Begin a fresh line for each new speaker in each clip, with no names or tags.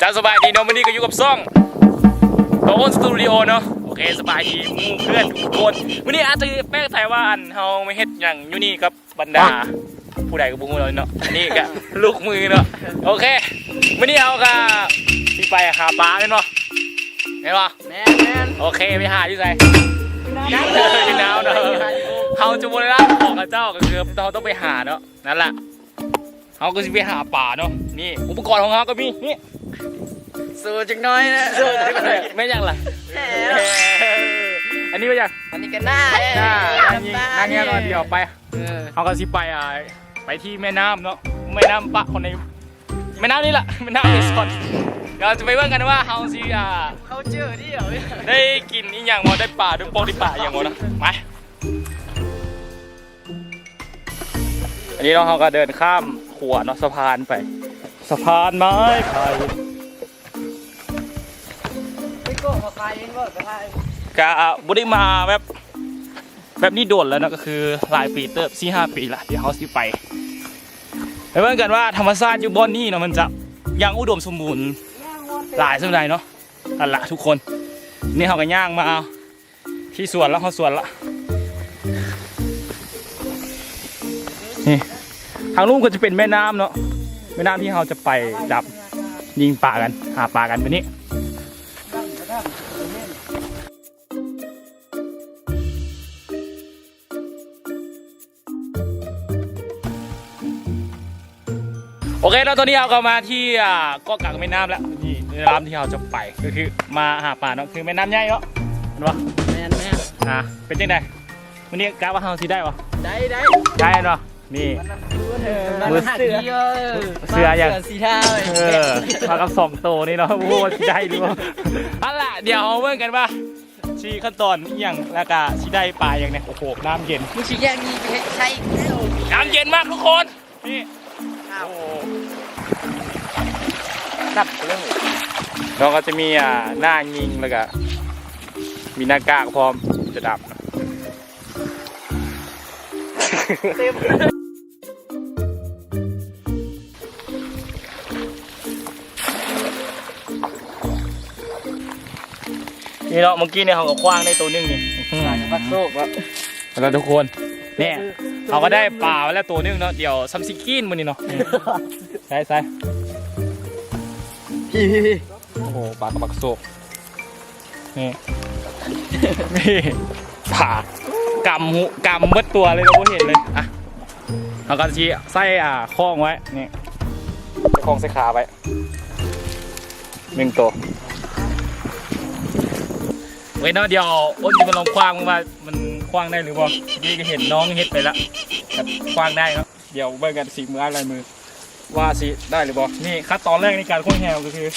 จ้าสบายดีเนาะวันนี้ก็อยู่กับซ่องโตนสตูดิโอเนาะโอเคสบายดีหมู่เพื่อนทุกคนวันนี้อาจจะแป้งใส่ว่าอันเฮาไม่เฮ็ดอย่างอยู่นี่กับบรรดา ผู้ใดก็บ่ฮู้เลยเนาะอันนี่ก็ลูกมือเนาะโอเควันนี้เฮาก็สิไปหาปลาแม่นบ่แม่นบ่
แมนแมน
โอเคไปหาที่ไสที่หนาวเนาะเฮาจะบ่ได้รับของกับเจ้าก็คือเราต้องไปหาเนาะนั่นแหละ เฮาก็สิไปหาปลาเนาะนี่อุปกรณ์ของเฮาก็มีนี่
สู้จังน้อยนะ
ไม่ยังล่ะ
แหม
เอ้ยอันนี้ไม่ยัง
อันนี้ก็หน้า
หน้านั่งยิงนั่งเงี้ยก่อนเดี๋ยวไป
เออ
เขาก็สิไปอะไปที่แม่น้ำเนาะแม่น้ำปะคนในแม่น้ำนี่แหละแม่น้ำเอซอนเดี๋ยวเราจะไปเบิ่งกันว่าเฮาสิอ่า
เขาเจอที่เหรอ
ได้กินอีหยังบ่ได้ป่าด้วยโปกได้ป่าอหย่างบ่นะไปอันนี้เราเขาก็เดินข้าม ขวเนาะสะพานไป สะพานไม้ไผ่
พี่โก้มาขายเองบ่ไปขาย
กะบุได้มาแบบแบบนี้โดดแล้วเนาะก็คือหลายปีเติบสี่ห้าปีละเดี๋ยวเขาสิไปไปเบิ่งกันว่าธรรมชาติอยู่บอนนี่เนาะมันจะยังอุดมสมบูรณ์หลายสมัยเนาะนั่นละทุกคน นี่เขาก็ย่างมาเอาที่สวนแล้วเขาสวนละนี่ทางลูกก็จะเป็นแม่น้ำเนาะแม่น้ำที่เราจะไปดับยิงปลากันหาปลากันวันนี้โอเคแล้วตอนนี้เราก็มาที่อ่าเก็กลางแม่น้ำแล้วนี่แม่น้ำที่เราจะไปก็คือมาหาปลาเนาะคือแม่น้ำใหญ่เนาะเห็นปะ
แมนแมน
อ่าเป็นยังไงวันนี้กะว่าเราสิได้ปะ
ได้ได้
ได้เนาะ นี่ มือ
เสือ
เสือยัง
เสือสีเทา
เออมากับสองตัวนี่เนาะโอ้โหสิได้หรือเปล่าอันละเดี๋ยวเอาเบิ่งกันว่าชีขั้นตอนอหย่างแล้วก็ชีได้ปลาอย่างเนี้ยโอ้โหน้ำเย็น
มึงชี้แยกนี่ไปใช้แล้ว
น้ำเย็นมากทุกคนนี่
อ้าว
โอ้โหนับเรื่องเราก็จะมีอ่าหน้ายิงแล้วก็มีหน้ากากพร้อมจะดับนะ
เต็ม
นี่เนาะเมื่อกี้เนี่ยเขาก็คว้างได้ตัวหนึงนี่อื้อหือ
ปักโซกวะ
แล้วทุกคนเนี่ยเขาก็ได้ปลาไว้แล้วตัวหนึงเนาะเดี๋ยวซัมซิกินมันนี่เนาะนี่ใส่ใส่
พี่พี่พี่
โอ้โหปลากระบักโซกนี่นี่ปลากำหูกำเบิดตัวเลยเราไม่เห็นเลยอะเราก็ชี้ไส้อ่าคล้องไว้นี่คล้องใส่ขาไว้หนึ่งตัว เว้ยเนาะเดี๋ยวอ้นจะมาลองคว้างว่ามันคว้างได้หรือเปล่านี่ก็เห็นน้องเฮ็ดไปแล้วแต่คว้างได้เนาะเดี๋ยวเบิ่งกันสีมืออะไรมือ ว่าสิได้หรือเปล่านี่ขั้นตอนแรกในการคว้างแฮวก็คือ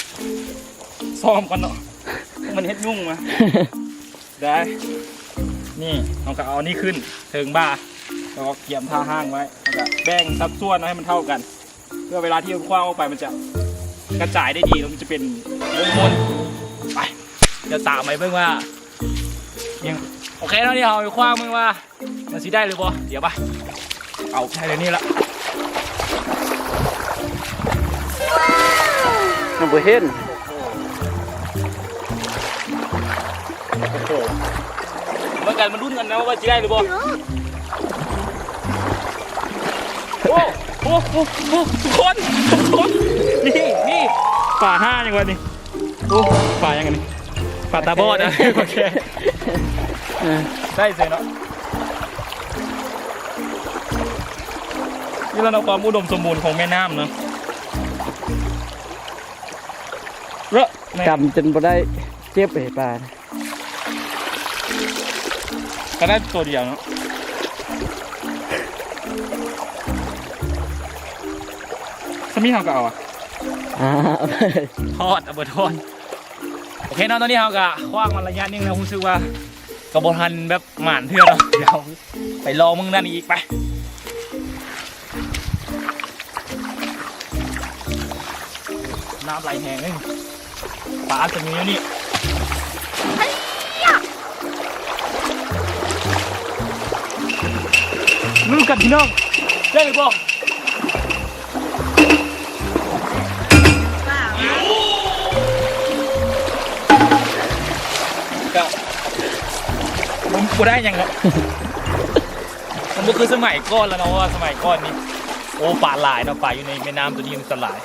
ซ้อมกันเนาะมันเฮ็ดยุ่งมาได้ นี่เราก็เอานี่ขึ้นเทิงบ้าแล้วก็เกี่ยมท่าห้างไว้แล้วก็แบ่งสัดส่วนให้มันเท่ากัน เพื่อเวลาที่เราคว้างออกไปมันจะกระจายได้ดีแล้วมันจะเป็นวงมนไปเดี๋ยวตามไปเบิ่งว่า ยังโอเคแล้วนี่เอาไปคว้างมึงว่ามันสิได้หรือเปล่าเดี๋ยวไปเอาใช่เลยนี่ละ
มันบ่เห็น
โอ้โหเมื่อกันมันรุ่นกันนะว่าจะได้หรือเปล่าโอ้โหโอ้โหทุกคนทุกคนนี่นี่ป่าห้าอย่างวันนี้โอ้ป่ายังไงนี่ป่าตาบอดนะโอเค ได้เสร็จเนาะนี่เราเอาความอุดมสมบูรณ์ของแม่น้ำเนาะเลอะแม่
กำจนบ่ได้เจ็บไอ้ปลา
ก็ได้ตัวเดียวเนาะสมีเขาก็เอาอะ
อ่า
ทอดเอาเบอร์ทอดโอเคเนาะตอนนี้เขาก็คว้างมันระยะหนึงแล้วรู้สึกว่า กระบทันแบบหมานเทื่อเนาะเดี๋ยวไปรอมึงนั่นอีกไปน้ำไหลแห้งเลยปลาจะมีอยู่นี่รู้กันพี่น้องได้หรือเปล่า บ่ได้ยังเนะมันก็คือสมัยก่อนแล้วเนาะว่าสมัยก่อนนี่โอ้ป่าหลายเนาะป่าอยู่ในแม่น้ำตัวนี้มันสลาย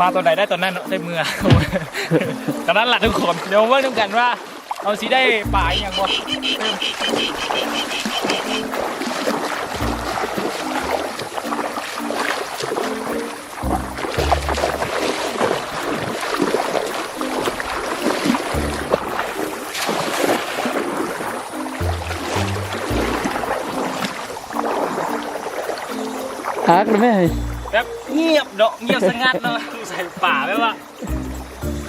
มาตัวไหนได้ตัวนั้นเนาะได้เมื่อ ตอนนั้นหลักทุกคนเดี๋ยวว่าดูกันว่า เอาสิได้ป่าอย่างบ่ั
กเลยแม่เฮ้ย
แบบเงียบเนาะเงียบสงัดเนาะใส่ป่าไม่ว่า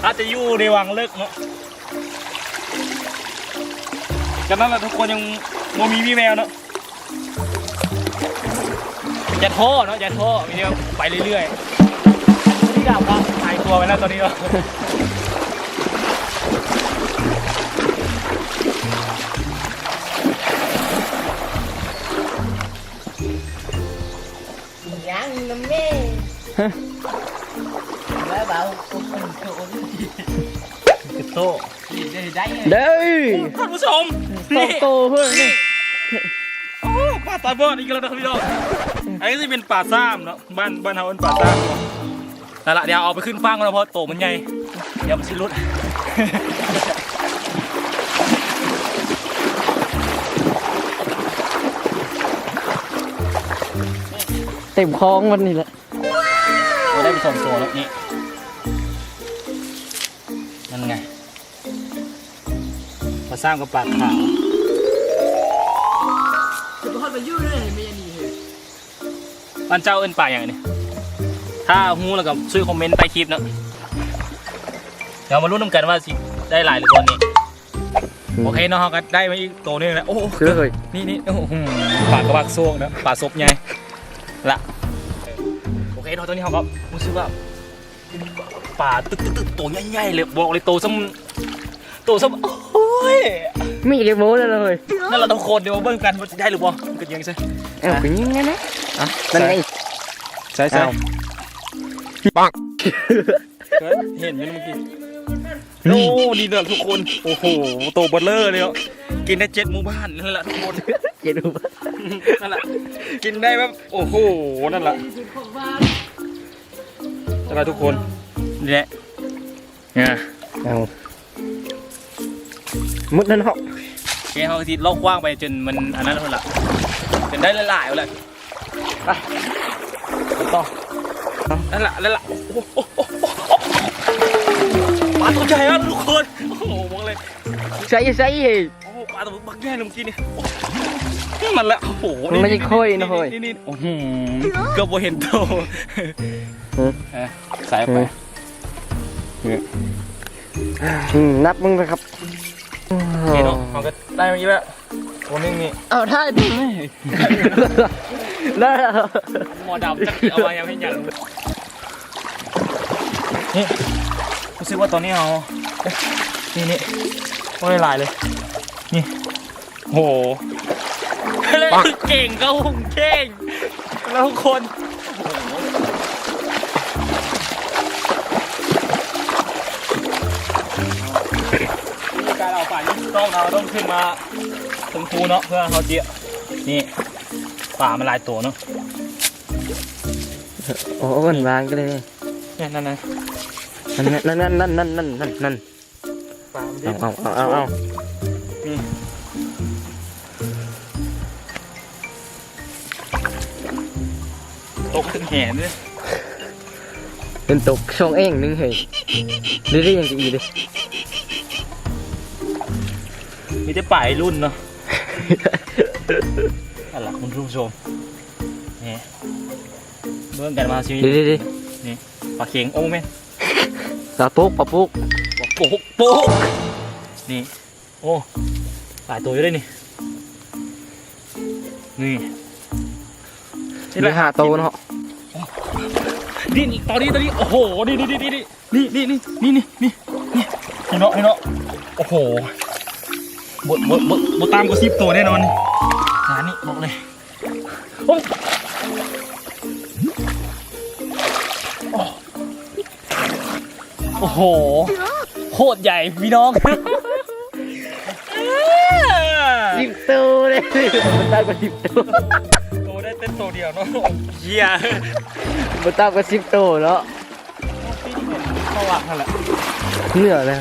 ถ้าจะอยู่ในวังเลิกเนาะกันนั้นแหละทุกคนยังโมมีวีแววเนาะอย่าท้อเนาะอย่าท้อมีเดียวไปเรื่อยๆนี่ดาบว่าหายตัวไปแล้วตอนนี้เนาะ นผู้ชม
โตโตเพื่อนนี่
โอ้ป่าตาบอดอีกแล้วนะครับพี่น้องอันนี้จะเป็นป่าซ้ำเนาะบ้านบ้านเฮาเป็นป่าซ้ำเนาะนั่นแหละเดี๋ยวเอาไปขึ้นฟางกันเพราะโตมันใหญ่เดี๋ยวมันสิรุด
เต็มคลองมันนี่แหละ
เราได้ไปสองตัวแล้วนี่นั่นไงมาสร้างกับปากขาว
จะพอดไปยุ่งเลยไม่ยันนี่เหรอ
บ้านเจ้าเอิ้นป่าอย่างนี้ถ้าฮู้แล้วก็ช่วยคอมเมนต์ใต้คลิปเนาะเดี๋ยวมาลุ้นนำกันว่าสิได้หลายหรือวันนี้โอเคเนาะเราก็ได้มาอีกตัวหนึงแล้วโอ้โห
คือเฮ้ย
นี่นี่โอ้โหป่ากระบากโซกนะป่าซบใหญ่ ละโอเคเนาะตอนนี้เขาก็รู้สึกว่าป่าตึกตึกตึกตัวใหญ่ๆเลยบอกเลยโตซ้ำโตซ้ำโอ้ย
มีเก็บโม้แล้วเลย
นั่นเราต้องโคนเดี๋ยวมาเบิ่งกันว่าจะได้หรือเปล่าก็ยังใช่
เอ้าเป็นยังไงนะ
อะ
นั่นไง
ใช่ใช่
อ้าว
ปังเห็นอยู่เมื่อกี้โอ้ดีเด้อทุกคน โอ้โห โตเบลเลอร์เลยเนาะกินได้เจ็ดหมู่บ้านนั่นแหละทุกคน
เก็บดู
นั่นแหละกินได้แบบโอ้โหนั่นแหละ
ของบ้าน
นั่นแหละทุกคนนี่แหละเนี่ย
เอามุดนั่นเหาะ
แกเขาทีลอกกว้างไปจนมันอันนั้นแล้วล่ะจนได้หลายๆแล้วไปต่อนั่นแหละนั่นแหละโอ้โหโอ้โหโอ้โหปลาตัวใหญ่มากทุกคนโอ้โหบอกเลย
ใส่ใส่เฮ้ย
โอ้โหปลาตัวบักแย่เลยเมื่อกี้นี่โอ้โห มันละโอ้โห
มันไม่ใช่ค่อยนะเฮ้ย
นี่นี่โอ้โหเกือบบ่เห็นโต
เออ
เออสายไป
อืมนับมึงนะครับ
โอเคเนาะเขาก็ได้มาอีกแล้วตัวนึงนี่
เอาท่าดู
ได้
หมอดำจะเอามายังไม่ยันนี่รู้สึกว่าตอนนี้เอานี่นี่โอ้ยลายเลย นี่โห แล้วคือเก่งก็หุ่งเก่งแล้วทุกคนโอ้โหวิธีการเอาป่าที่ถูกต้องเราต้องขึ้นมาตรงภูเนาะเพื่อเขาเจียนี่ป่ามันหลายตัวเนาะ
โอ้มันวางกันเลย
เนี่ยนั่นนะ
นั่นนั่นนั่นนั่นนั่นนั่นนั่น
ป่ามันเด็
เอาเอาเอาเอา
ตกถึงแหนเลย
เป็นตกช่องเองนึงเฮ้ยเรื่อยๆยังจะอีเลย
มีแต่ป่าไอ้รุ่นเนาะอะไรคุณผู้ชมนี่เบิ่งกันมาชีวิต
เรื่อย
ปลาเข็งโอ้แม่น
ๆปลาปุ๊กปลาปุ๊ก
โป๊กโป๊กนี่โอ้หลายตัวอยู่ด้วยนี่นี่
นี่แหละหาโตเนาะ
นี่นี่ตอนนี้ตอนนี้โอ้โหนี่นี่นี่นี่นี่นี่นี่นี่นี่นี่พี่เนาะพี่เนาะโอ้โหบดบดบดบดตามก็ซิบตัวแน่นอนงานนี้บอกเลยโอ้โอ้โห โคตรใหญ่พี่น้อง
สิบตัวเลยมันตามกว่าสิบตัว
โตได้ เต้นโตเดียวเนาะเฮีย
มันตามกว่าสิบตัวเนาะ
เข้าหลังนั่นแหละ
เหนื่อยเลย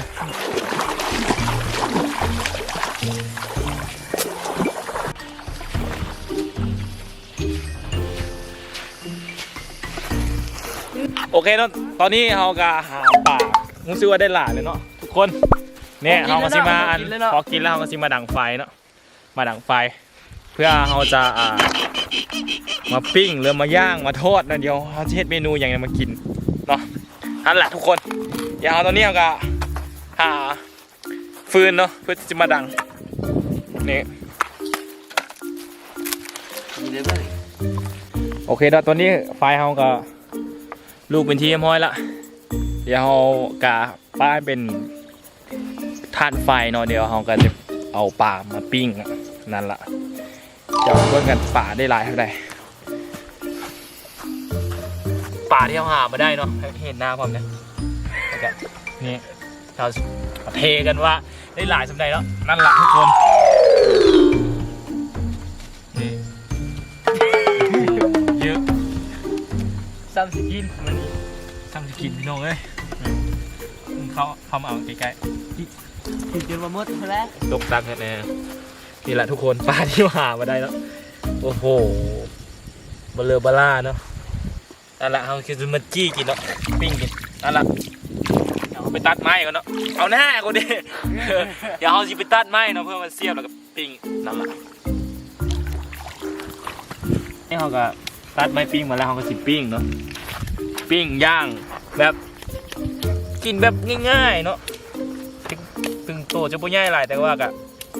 โอเคเนาะตอนนี้เราก็หาป่ามุ้งซื้อว่าได้หลายเลยเนาะทุกคนเนี่ยเราก็สิมาอันพอกินแล้วเราก็สิมาดังไฟเนาะมาดังไฟ เพื่อเราจะอ่า มาปิ้งหรือมาย่างมาทอดนะเดียวเราจะเฮ็ดเมนูอย่างไรมากินเนาะนั่นแหละทุกคนเดี๋ยวเราตอนนี้เราก็หาฟืนเนาะเพื่อจะมาดังนี่โอเคแล้วตอนนี้ไฟเราก็ลูกเป็นที่เรียบร้อยละเดี๋ยวเรากะป้ายเป็นทานไฟเนาะเดี๋ยวเราก็จะเอาปลามาปิ้งนั่นละ เดี๋ยวเบิ่งกันป่าได้หลายเท่าใดป่าที่เราหามาได้เนาะให้เห็นหน้าพร้อมเนี่ยแล้วก็นี่เราเทกันว่าได้หลายสำใดแล้ว นั่นละทุกคนนี่เยอะซ้ำสกินมันนี่ซ้ำสกินพี่น้องเอ้ยอืมเขาเขามาเอาใกล้
ถึงจนมาหมดแล้ว
ๆตกตักแน่ๆ นี่แหละทุกคนปลาที่หามาได้แล้วโอ้โหเบลเลอเบล่าเนาะนั่นแหละเขาคือจะมาจี้กินเนาะปิ้งกินนั่นแหละเอาไปตัดไม้ก่อนเนาะเอาหน้ากูดิเดี๋ยวเขาจะไปตัดไม้เนาะเพื่อมาเสียบแล้วก็ปิ้งนั่นแหละนี่เขาก็ตัดไม้ปิ้งมาแล้วเขาก็สิปิ้งเนาะปิ้งย่างแบบกินแบบง่ายๆเนาะถึงโตจะปุ้ใหญ่หลายแต่ว่าก็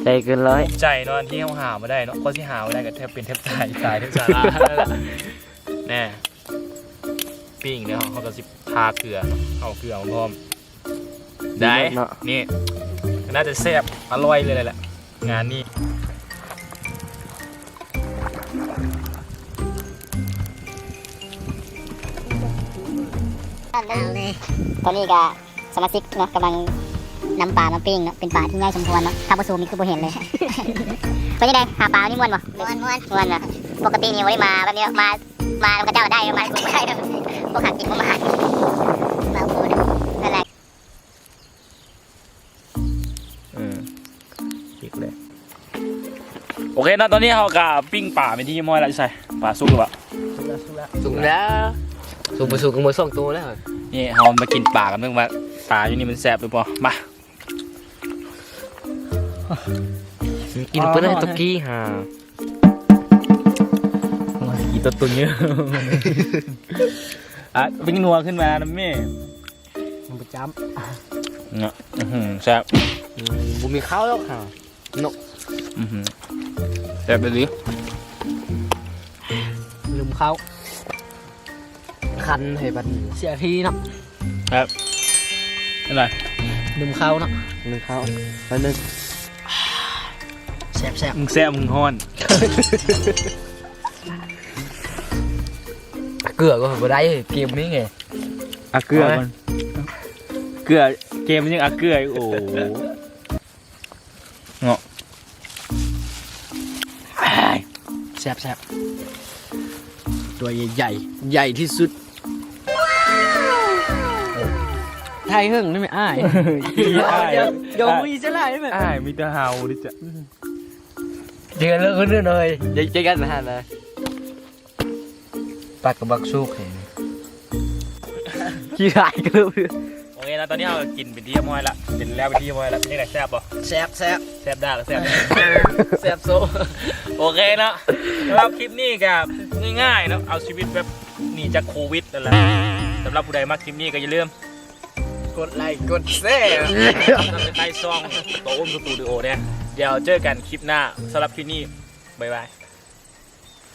ใจเกินร้อย
ใจเนาะที่เขาหามาได้เนาะเพราะที่หามาได้ก็แทบเป็นแทบตายตายแทบสารานั่นแหละแน่ปิ้งเนี่ยเขาก็สิทาเกลือเนาะเอาเกลือมาพร้อม ได้
เนาะ
นี่น่าจะแซ่บอร่อยเลยแหละ งานนี้
เอาเลยตอนนี้ก็สมาชิกเนาะกำลัง นำปลามาปิ้งเนาะเป็นปลาที่ง่ายสมควรเนาะถ้าประซูมนี่คือบ่เห็นเลย เป็นยังไงหาปลานี่ม่วนบ่ม่วนม่วนม่วนนะปกตินี่วันนี้มาแบบนี้มามากับเจ้าได้มาไม่ได้เนาะพวกหากินบ่มามาพูดนั่นแหละ
อืมอีกเลยโอเคนะตอนนี้เขากับปิ้งป่าเป็นที่ม้อยแล้วใช่ป่าสุกหรือเปล่า
สูงแล้วสูงไปสูงกันหมดสองตัวแล้ว
นี่เขามากินป่ากันเรื่องว่าป่าอยู่นี่มันแซ่บหรือเปล่ามา
กินเพื่อนให้ตะกี้ฮะ
กี่ตัวตุนเยอะอะเป็นนัวขึ้นมานะแม่
มันประจ
เนาะอื้อหือแซ่บำ
บุมีข้าวแล้วค่ะ
อื้อหือแซ่บไปดิ
ลืมข้าวคันให้บัดเสียทีเนาะ
อะไร
ลืมข้าวเนาะลืมข้าวแล้วนึง แซ่บแซ่บ
มึงแซ่บมึงฮ้อน
เกลือก็บ่ได้เกมนี้ไง
อะเกลือมันเกลือเกมมันยังอะเกลืออีกโอ้โหเงาะ
แซ่บแซ่บตัวใหญ่ๆใหญ่ที่สุดไทยเฮิ่งนี่ไม่อ้าย
อ้าย
เดี๋ยวมีจะไล่ไหม
อ้ายมีแต่เฮาดิจ้ะ
เจอกันเรื่องคนอื่นเลยเจอกันนะฮะนะปากกับบักซุกเห็นขี้หายก็เพื่อ
โอเคนะตอนนี้เรากินเป็นที่เรียบร้อยละเป็นแล้วเป็นที่เรียบร้อยละนี่แหละแซ่บป่ะ
แซ่บแซ่บ
แซ่บได้หรือแซ่บ
แซ่บโซ
โอเคนะสำหรับคลิปนี้กับง่ายๆเนาะเอาชีวิตแบบหนีจากโควิดนั่นแหละสำหรับผู้ใดมาคลิปนี้ก็อย่าลืม
กดไลค์กดแซ่
นำไปใต้ซองโตอุ้มสตูดิโอเนี่ย เดี๋ยวเจอกันคลิปหน้าสำหรับคลิปนี้บ๊ายบาย